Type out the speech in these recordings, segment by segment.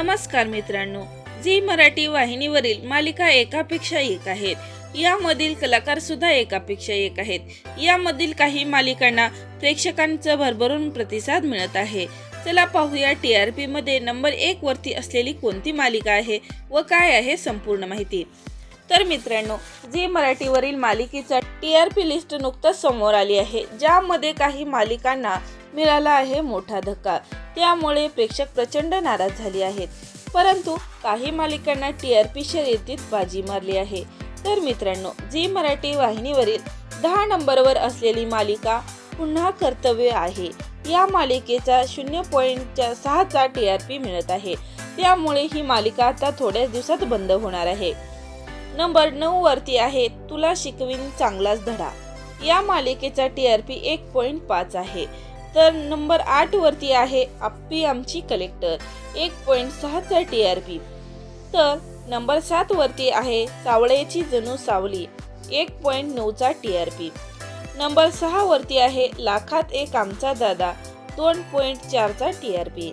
नमस्कार मित्रांनो झी मराठी वाहिनीवरील मालिका एकापेक्षा एक आहेत. यामधील कलाकार सुद्धा एकापेक्षा एक आहेत. यामधील काही मालिकांना प्रेक्षकांचा भरभरून प्रतिसाद मिळत आहे. चला पाहूया टी आर पी मध्ये नंबर एक वरती असलेली कोणती मालिका आहे व काय आहे संपूर्ण माहिती. तर मित्रांनो झी मराठीवरील मालिकेचा टी आर पी लिस्ट नुकताच समोर आली आहे. ज्यामध्ये काही मालिकांना मिळाला आहे मोठा धक्का. त्यामुळे प्रेक्षक प्रचंड नाराज झाले आहेत. परंतु काही मालिकांना टी आर पी शर्यतीत बाजी मारली आहे. तर मित्रांनो झी मराठी वाहिनीवरील दहा नंबरवर असलेली मालिका पुन्हा कर्तव्य आहे. या मालिकेचा शून्य पॉईंटच्या सहाचा टी आर पी मिळत आहे. त्यामुळे ही मालिका आता थोड्याच दिवसात बंद होणार आहे. नंबर नऊ वरती आहे तुला शिकवीन चांगलाच धडा. या मालिकेचा टी आर पी एक पॉईंट पाच आहे. तर नंबर आठ वरती आहे आप्पी आमची कलेक्टर एक पॉईंट सहाचा टी आर पी तर नंबर सात वरती आहे सावळेची जणू सावली एक पॉईंट नऊचा टी आर पी नंबर सहा वरती आहे लाखात एक आमचा दादा दोन पॉईंट चारचा टी आर पी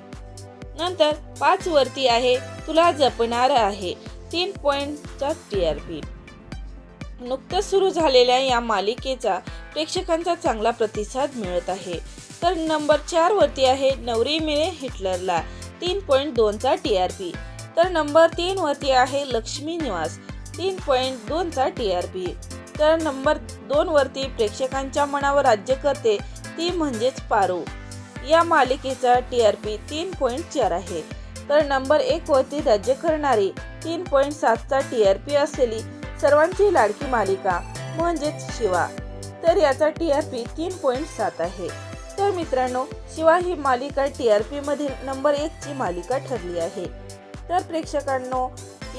नंतर पाच वरती आहे तुला जपणार आहे तीन पॉईंटचा टी आर पी नुकतंच सुरू झालेल्या या मालिकेचा प्रेक्षकांचा चांगला प्रतिसाद मिळत आहे. तर नंबर चार वरती आहे नवरी मिळे हिटलरला तीन पॉईंट दोनचा टी आर पी. तर नंबर तीन वरती आहे लक्ष्मी निवास तीन पॉईंट दोनचा टी आर पी. तर नंबर दोन वरती प्रेक्षकांच्या मनावर राज्य करते ती म्हणजेच पारू. या मालिकेचा टी आर पी तीन पॉईंट चार आहे. तर नंबर एक वरती राज्य करणारी तीन पॉईंट सातचा टी आर पी असलेली सर्वांची लाडकी मालिका म्हणजेच शिवा. तर याचा टी आर पी तीन पॉईंट सात आहे. तर मित्रांनो शिवा ही मालिका टी आर पी मधील नंबर एकची मालिका ठरली आहे. तर प्रेक्षकांनो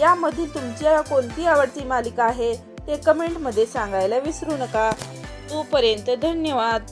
यामधील तुमची कोणती आवडती मालिका आहे ते कमेंटमध्ये सांगायला विसरू नका. तोपर्यंत धन्यवाद.